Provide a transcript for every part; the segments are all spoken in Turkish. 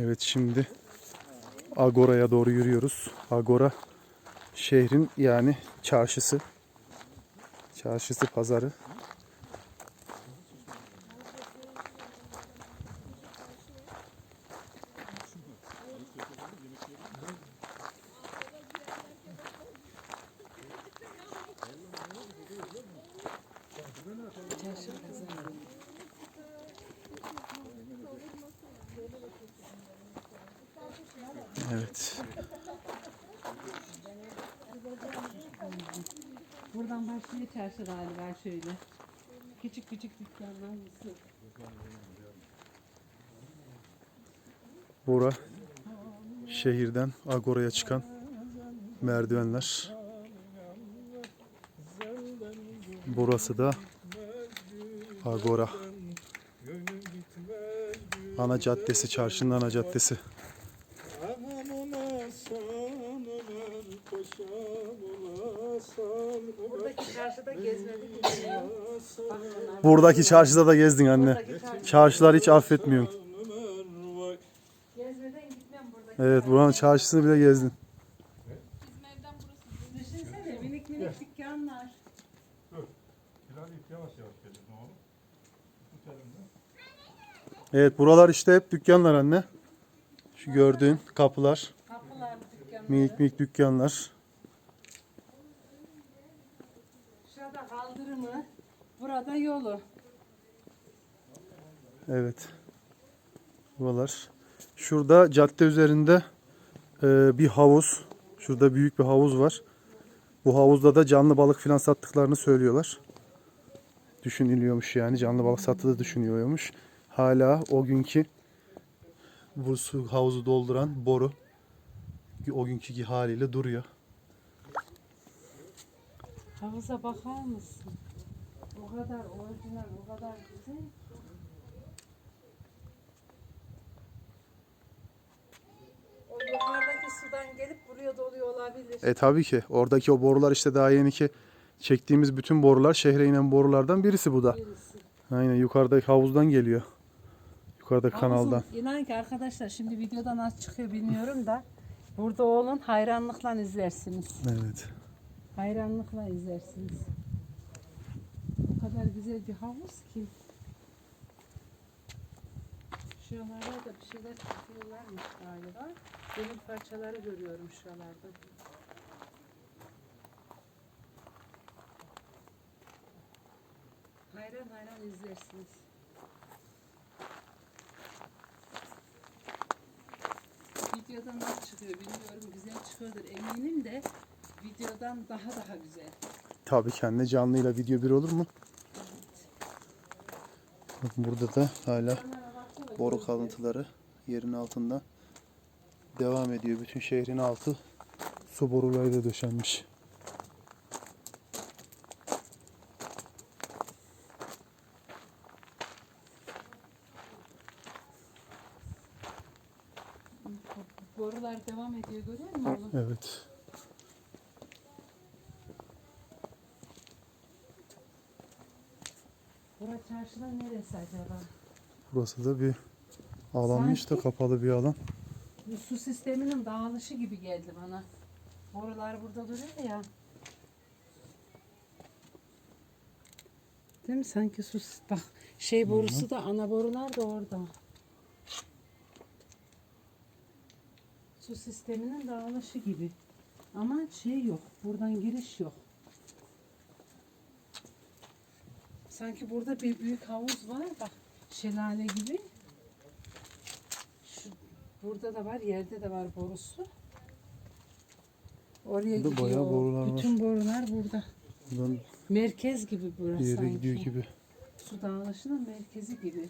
Evet şimdi Agora'ya doğru yürüyoruz. Agora şehrin yani çarşısı. Çarşısı, pazarı. Evet. Buradan başlıyor çarşı galiba şöyle. Küçük küçük dükkanlar mısır. Bura şehirden Agora'ya çıkan merdivenler. Burası da Agora. Ana caddesi, çarşının ana caddesi. Buradaki çarşıda da gezdin anne. Çarşılar hiç affetmiyor. Evet buranın çarşısını bile gezdin. Düşünsene minik minik dükkanlar. Evet buralar işte hep dükkanlar anne. Şu gördüğün kapılar, Kapılar, dükkanlar. minik minik dükkanlar. Şurada kaldırımı. Burada yolu. Evet. Buralar. Şurada cadde üzerinde e, bir havuz. Şurada büyük bir havuz var. Bu havuzda da canlı balık filan sattıklarını söylüyorlar. Düşünülüyormuş yani. Canlı balık sattığı düşünülüyormuş. Hala o günkü bu su havuzu dolduran boru o günkü haliyle duruyor. Havuza bakar mısın? O kadar orijinal, o kadar güzel. O yukarıdaki sudan gelip buraya doluyor olabilir. E tabii ki. Oradaki o borular işte daha yeni ki çektiğimiz bütün borular şehre inen borulardan birisi bu da. Birisi. Aynen yukarıdaki havuzdan geliyor. Yukarıdaki Havuzun- kanaldan. İnan ki arkadaşlar şimdi videoda nasıl çıkıyor bilmiyorum da burada olun hayranlıkla izlersiniz. Evet. Hayranlıkla izlersiniz. Kadar güzel bir havuz ki. Şuralarda da bir şeyler yapıyorlarmış galiba. Demir parçaları görüyorum şuralarda. Hayran hayran izlersiniz. Videodan nasıl çıkıyor bilmiyorum. Güzel çıkıyordur eminim de videodan daha daha güzel. Tabii kendi canlıyla video bir olur mu? Bakın burada da hala boru kalıntıları yerin altında devam ediyor. Bütün şehrin altı su borularıyla döşenmiş. Borular devam ediyor görüyor musun oğlum? Evet. Bura çarşıda neresi acaba? Burası da bir alanmış da kapalı bir alan. Bu su sisteminin dağılışı gibi geldi bana. Borular burada duruyor ya. Değil mi? Sanki su bak şey borusu da ana borular da orada. Su sisteminin dağılışı gibi. Ama şey yok. Buradan giriş yok. Sanki burada bir büyük havuz var. Bak şelale gibi. Şu, burada da var. Yerde de var borusu. Oraya Burada gidiyor. bayağı borular var. Bütün borular burada. Buradan Merkez gibi burası bir yere sanki. gidiyor gibi. Su dağılışının merkezi gibi.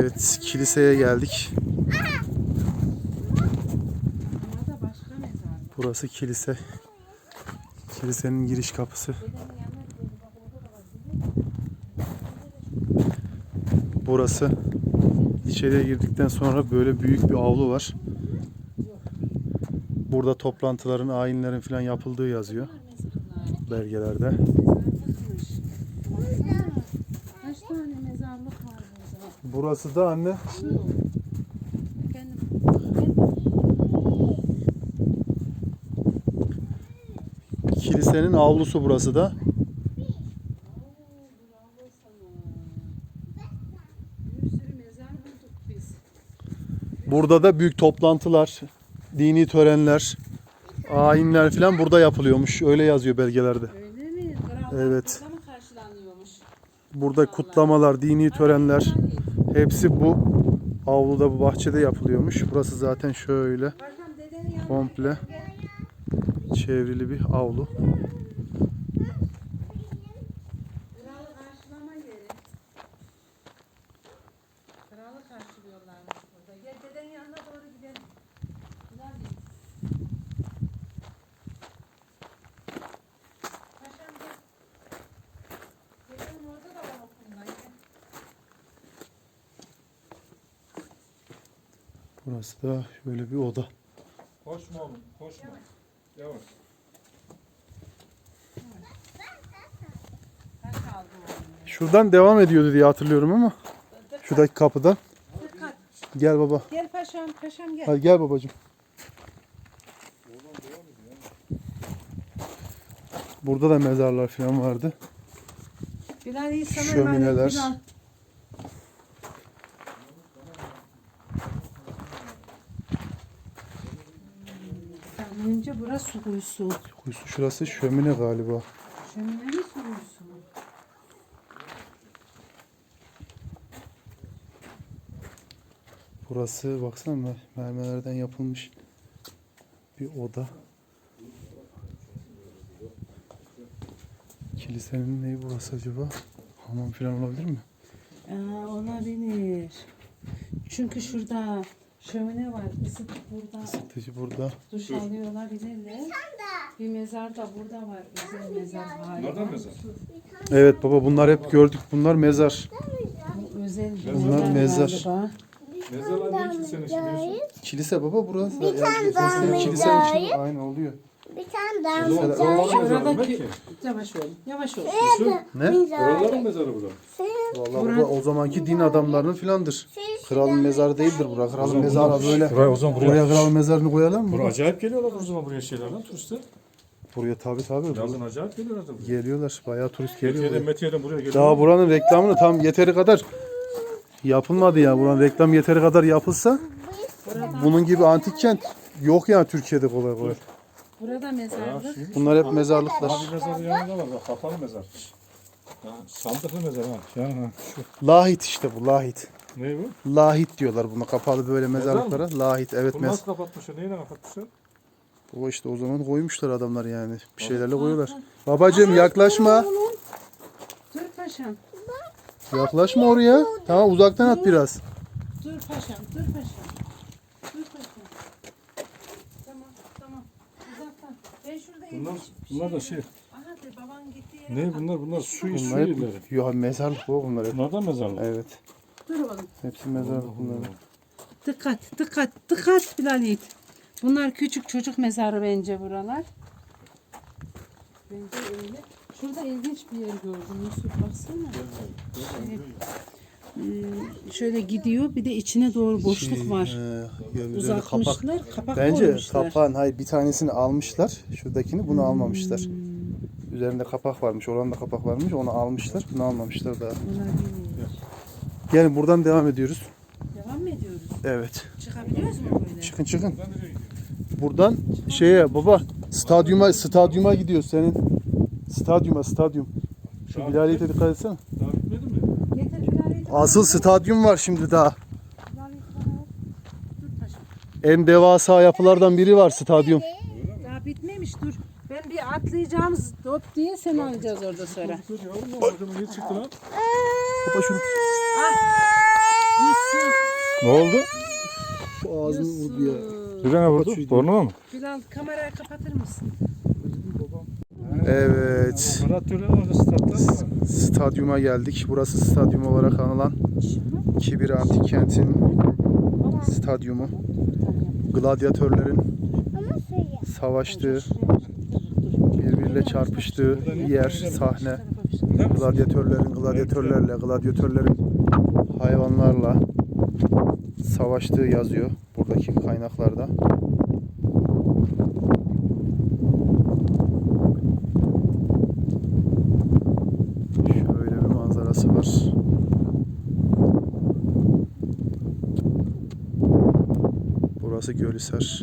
Evet kiliseye geldik. Burası kilise. Kilisenin giriş kapısı. Burası. İçeriye girdikten sonra böyle büyük bir avlu var. Burada toplantıların, ayinlerin falan yapıldığı yazıyor belgelerde. Mezarlıkmış. Baksana. Kaç tane mezarlık var burada? Burası da anne kilisenin avlusu burası da. Burada da büyük toplantılar, dini törenler, ayinler falan burada yapılıyormuş. Öyle yazıyor belgelerde. Öyle mi? Krallar Evet. burada mı karşılanıyormuş? Burada kutlamalar, dini törenler hepsi bu avluda bu bahçede yapılıyormuş. Burası zaten şöyle komple çevrili bir avlu. Kralı karşılama yeri. Kralı karşılıyorlarmış burada. Gel dedenin yanına doğru gidelim. Güzel bir. Paşam gel. Dedenin orada da var okulda. Gel. Burası da şöyle bir oda. Koşma oğlum, koşma. Yavaş. Şuradan devam ediyordu diye hatırlıyorum ama şuradaki kapıdan. Dikkat. Gel baba. Gel paşam, paşam gel. Hadi gel babacığım. Burada da mezarlar falan vardı. Bilal iyi sana Şömineler. Bilal. Tahminimce burası su kuyusu. Kuyusu şurası şömine galiba. Şömine mi su kuyusu? Burası baksana mer- mermerlerden yapılmış bir oda. Kilisenin neyi burası acaba? Hamam falan olabilir mi? Aa, olabilir. Çünkü şurada şömine var. Isıtıp burada Isıtıcı burada. duş alıyor olabilirler. Bir mezar da burada var. Özel mezar galiba. Nereden mezar? Evet baba bunlar hep gördük. Bunlar mezar. Bu özel Bunlar mezar. galiba. Mezarlar ne kilisenin şimdi? Kilise baba burası. Bir tane daha kilisenin içinde aynı oluyor. Bir tane daha mezarı Şurada demek ki- ki. Yavaş ol. Yavaş ol. Ne? Oraların mezarı burada. Vallahi baba o zamanki din adamlarının filandır. Kralın mezarı değildir bura. Kralın mezarı böyle. Buraya o zaman Buraya kralın mezarını koyalım mı? Buraya acayip geliyorlar o zaman buraya şeylerden turistler. Buraya tabi tabi. Yazın acayip geliyorlar da buraya. Geliyorlar. Bayağı turist geliyor. Metiye'den buraya. Metiye'den buraya geliyorlar. Daha buranın reklamını tam yeteri kadar yapılmadı ya. Buranın reklam yeteri kadar yapılsa bunun gibi antik kent yok ya Türkiye'de kolay kolay. Burada mezarlık. Bunlar hep mezarlıklar. Abi mezarı yanında var bak kapalı mezar. Ha, sandıklı mezar ha. Yani ha şu. Lahit işte bu lahit. Ne bu? Lahit diyorlar buna kapalı böyle Mezar mezarlıklara. Lahit evet Bunu nasıl kapatmışlar? Neyle kapatmışlar? O işte o zaman koymuşlar adamlar yani. Bir şeylerle koyuyorlar. Babacığım yaklaşma. Dur paşam. Yaklaşma oraya. Tamam uzaktan at biraz. Dur paşam. Dur paşam. Dur paşam. Tamam. Tamam. Uzaktan. Ben şurada Bunlar, bunlar da şey. Aha de baban gittiği yere Ne bunlar? Bunlar su, su Bunlar yerleri. hep Yo, mezarlık bu bunlar hep. Bunlardan mezarlar. Evet. Dur oğlum. Hepsi mezarlık bunlar. Dikkat, dikkat, dikkat Bilal Yiğit. Bunlar küçük çocuk mezarı bence buralar. Bence öyle. Şurada ilginç bir yer gördüm Yusuf baksana. Evet. Ee, şöyle gidiyor bir de içine doğru boşluk Şey, var. e, üzerinde kapak. Uzatmışlar, kapak Bence koymuşlar. kapağın hayır bir tanesini almışlar. Şuradakini bunu almamışlar. Hmm. Üzerinde kapak varmış. Oranın da kapak varmış. Onu almışlar. Bunu almamışlar daha. Olabilir. Gelin buradan devam ediyoruz. Devam mı ediyoruz? Evet. Çıkabiliyoruz mu böyle? Çıkın çıkın. Buradan şeye baba stadyuma stadyuma gidiyoruz senin. Stadyuma stadyum. Şu Bilaliyete dikkat etsene. Daha bitmedi mi? Asıl stadyum var şimdi daha. En devasa yapılardan biri var stadyum. Daha bitmemiş dur. Ben bir atlayacağım hop diye seni alacağız orada sonra. Dur yavrum. Oradan niye çıktı lan? Baba şunu Yusuf. Ne oldu? Ağzını vurdu ya. Nereye vurdu? Burnuna mı? Bilal kamerayı kapatır mısın? Evet. Stadyuma geldik. Burası stadyum olarak anılan Kibir Antik Kent'in stadyumu. Gladyatörlerin savaştığı, birbiriyle çarpıştığı yer, sahne. Gladyatörlerin gladyatörlerle, gladyatörlerin hayvanlarla savaştığı yazıyor buradaki kaynaklarda. Şöyle bir manzarası var. Burası Gölhisar.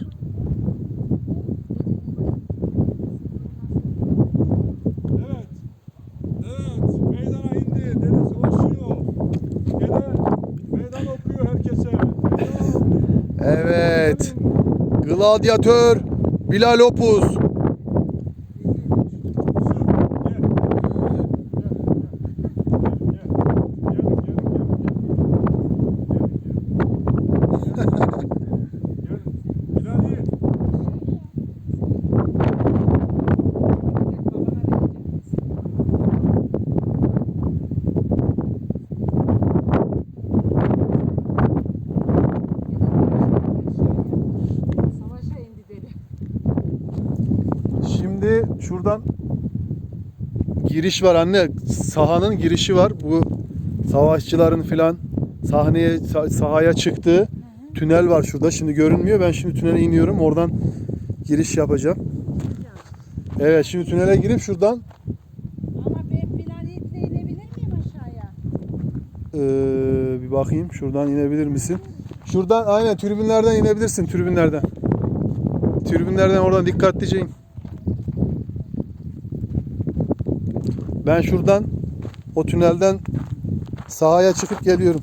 Evet. Gladyatör Bilal Opuz. Savaşa indi deli. Şimdi şuradan giriş var anne. Sahanın girişi var. Bu savaşçıların filan sahneye sah- sahaya çıktığı tünel var şurada. Şimdi görünmüyor. Ben şimdi tünele iniyorum. Oradan giriş yapacağım. Evet şimdi tünele girip şuradan Ama ben Bilal Yiğit'le inebilir miyim aşağıya? Ee, bir bakayım. Şuradan inebilir misin? Şuradan aynen tribünlerden inebilirsin. Tribünlerden. Tribünlerden oradan dikkatlice in. Ben şuradan o tünelden sahaya çıkıp geliyorum.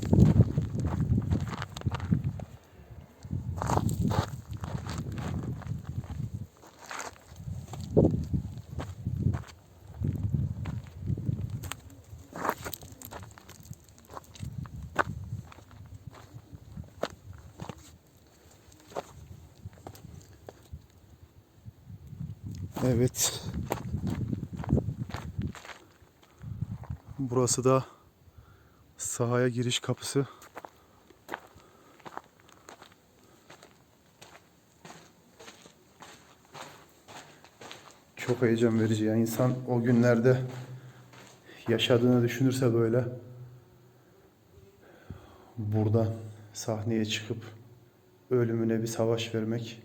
Evet. Burası da sahaya giriş kapısı. Çok heyecan verici ya. İnsan o günlerde yaşadığını düşünürse böyle burada sahneye çıkıp ölümüne bir savaş vermek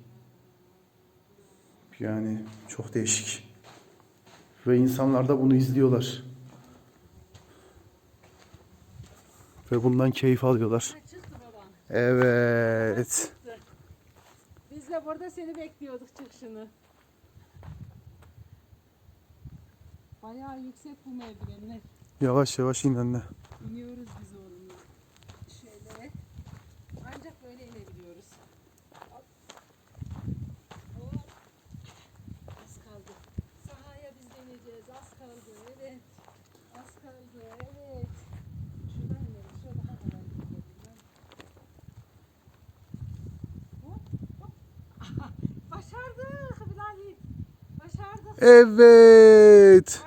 yani çok değişik. Ve insanlar da bunu izliyorlar. Ve bundan keyif alıyorlar. Evet. Biz de burada seni bekliyorduk çıkışını. Bayağı yüksek bu merdivenler. Yavaş yavaş in anne. İniyoruz biz oğlumla. Şöyle. Ancak böyle inebiliyoruz. Hop. Hop. Az kaldı. Sahaya biz de ineceğiz. Az kaldı. Evet. Az kaldı. Evet. Şuradan inelim. Şöyle daha kadar gidelim. Hop. Hop. Aha, Başardık Bilal Yiğit. Başardık. Evet.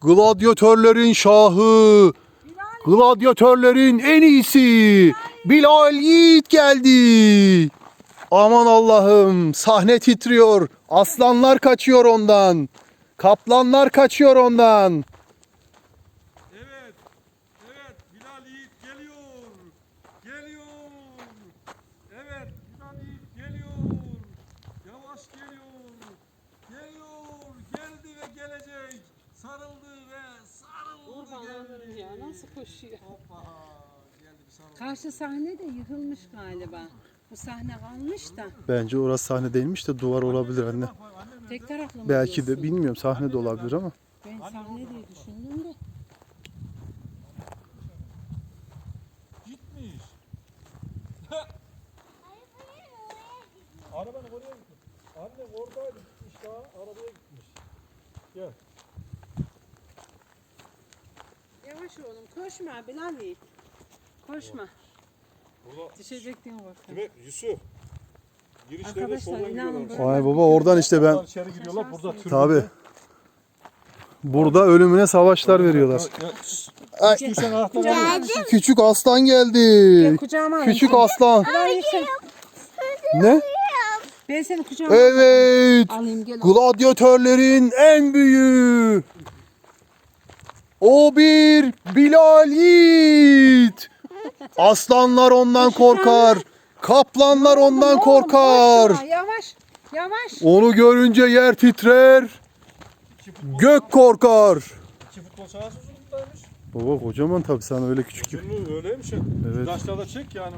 Gladyatörlerin şahı. Gladyatörlerin en iyisi. Bilal Yiğit geldi. Aman Allah'ım sahne titriyor. Aslanlar kaçıyor ondan. Kaplanlar kaçıyor ondan. Evet. Evet. Bilal Yiğit geliyor. Geliyor. Evet. Bilal Yiğit geliyor. Yavaş geliyor. Geliyor. Geldi ve gelecek. Sarıldı ve sarıldı Kurbanlarım geldi. ya nasıl koşuyor. Hoppa. Geldi bir sarıldı. Karşı sahne de yıkılmış galiba. Bu sahne kalmış da. Bence orası sahne değilmiş de duvar olabilir anne. Tek taraflı mı Belki de diyorsun? bilmiyorum sahne de olabilir ama. Ben sahne diye düşündüm de. Gitmiş. Arabanın oraya gitmiş. Annem oradaydı gitmiş daha arabaya gitmiş. Gel. Yavaş oğlum koşma Bilal Yiğit. Koşma. Burada Düşecektin korkma. demek Yusuf. Girişlerde Arkadaşlar, soldan inanın giriyorlar. böyle- Vay baba oradan işte ben Buradan içeri giriyorlar. Burada türbünde. tabi. Burada ölümüne savaşlar veriyorlar. Anahtar al. Küçük aslan Gel geldi. kucağıma. Küçük aslan. Ne? Ben seni kucağıma Evet. alayım gel. Gladyatörlerin en büyüğü. O bir Bilal Yiğit. Aslanlar ondan korkar. Kaplanlar ondan Oğlum, korkar. koşma, Yavaş. Yavaş. Onu görünce yer titrer. Gök korkar. İki futbol sahası uzunluktaymış. Baba kocaman tabii sen öyle küçük gibi. Uzunluğu öyleymiş ya. Evet. Taşlarda çek yani.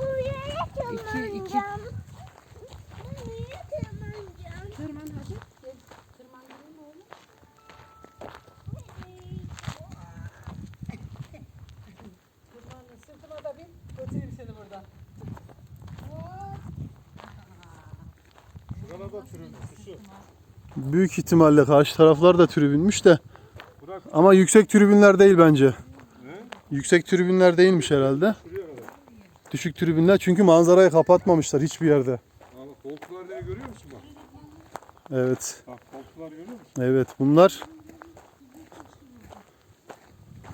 Oraya İki, iki. tırmanacağım. Oraya tırmanacağım. Tırman hadi. Gel. Tırman gidelim oğlum. Tırman. Sırtıma da bin. Götüreyim seni buradan. Şuralarda türbün. Yusuf. Büyük ihtimalle karşı taraflar da tribünmüş de. Ama yüksek tribünler değil bence. Ne? Yüksek tribünler değilmiş herhalde. Düşük tribünler çünkü manzarayı kapatmamışlar hiçbir yerde. Koltuklar nereye görüyor musun bak? Evet. Bak koltuklar görüyor musun? Evet bunlar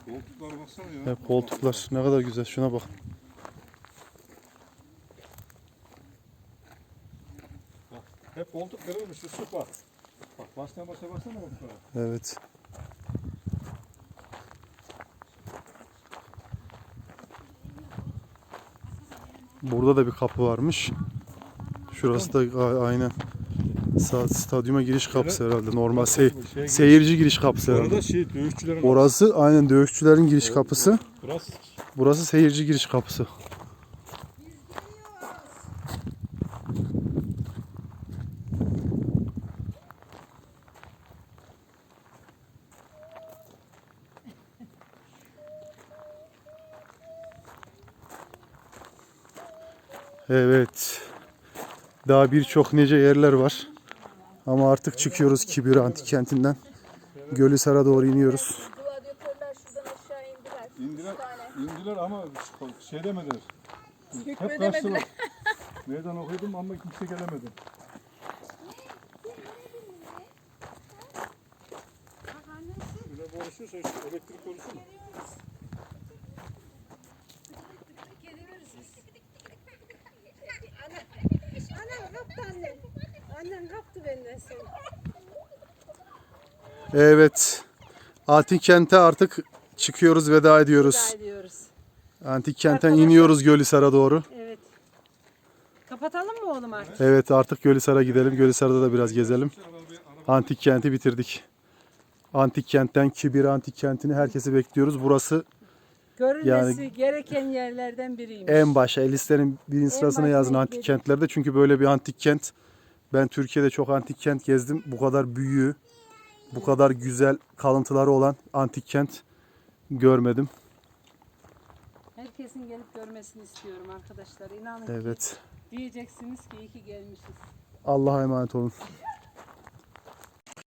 Koltuklara baksana ya. hep koltuklar. Ne kadar güzel. Şuna bak. Hep koltuk kırılmış Yusuf bak. Bak baştan başa baksana koltuklara. Evet. Burada da bir kapı varmış. Şurası da aynen. Stadyuma giriş kapısı herhalde. Normal sey- Şey, seyirci giriş kapısı herhalde. şey dövüşçülerin Orası aynen dövüşçülerin giriş kapısı. Burası Burası seyirci giriş kapısı. Evet. Daha birçok nice yerler var. Ama artık çıkıyoruz Kibir Antik Kenti'nden. Gölhisar'a doğru iniyoruz. Gladyatörler şuradan aşağı indiler. indiler, indiler ama şey demediler. Hep kaçtılar. Meydan okudum ama kimse gelemedi. Şöyle konuşuyorsa işte elektrik konuşuyor kaptı annem. Annem kaptı benden seni. Evet. Antik Kent'e artık çıkıyoruz, veda ediyoruz. Veda ediyoruz. Antik Kent'ten Arkadaşlar- iniyoruz Gölhisar'a doğru. Evet. Kapatalım mı oğlum artık? Evet artık Gölhisar'a gidelim. Gölhisar'da da biraz gezelim. Antik Kent'i bitirdik. Antik Kent'ten Kibir Antik Kenti'ni herkesi bekliyoruz. Burası Görülmesi Yani- gereken yerlerden biriymiş. en başa listenin birinci sırasına yazın antik ekledik. kentlerde. Çünkü böyle bir antik kent ben Türkiye'de çok antik kent gezdim. Bu kadar büyüğü, bu kadar güzel kalıntıları olan antik kent görmedim. Herkesin gelip görmesini istiyorum arkadaşlar. İnanın ki Evet. diyeceksiniz ki iyi ki gelmişiz. Allah'a emanet olun.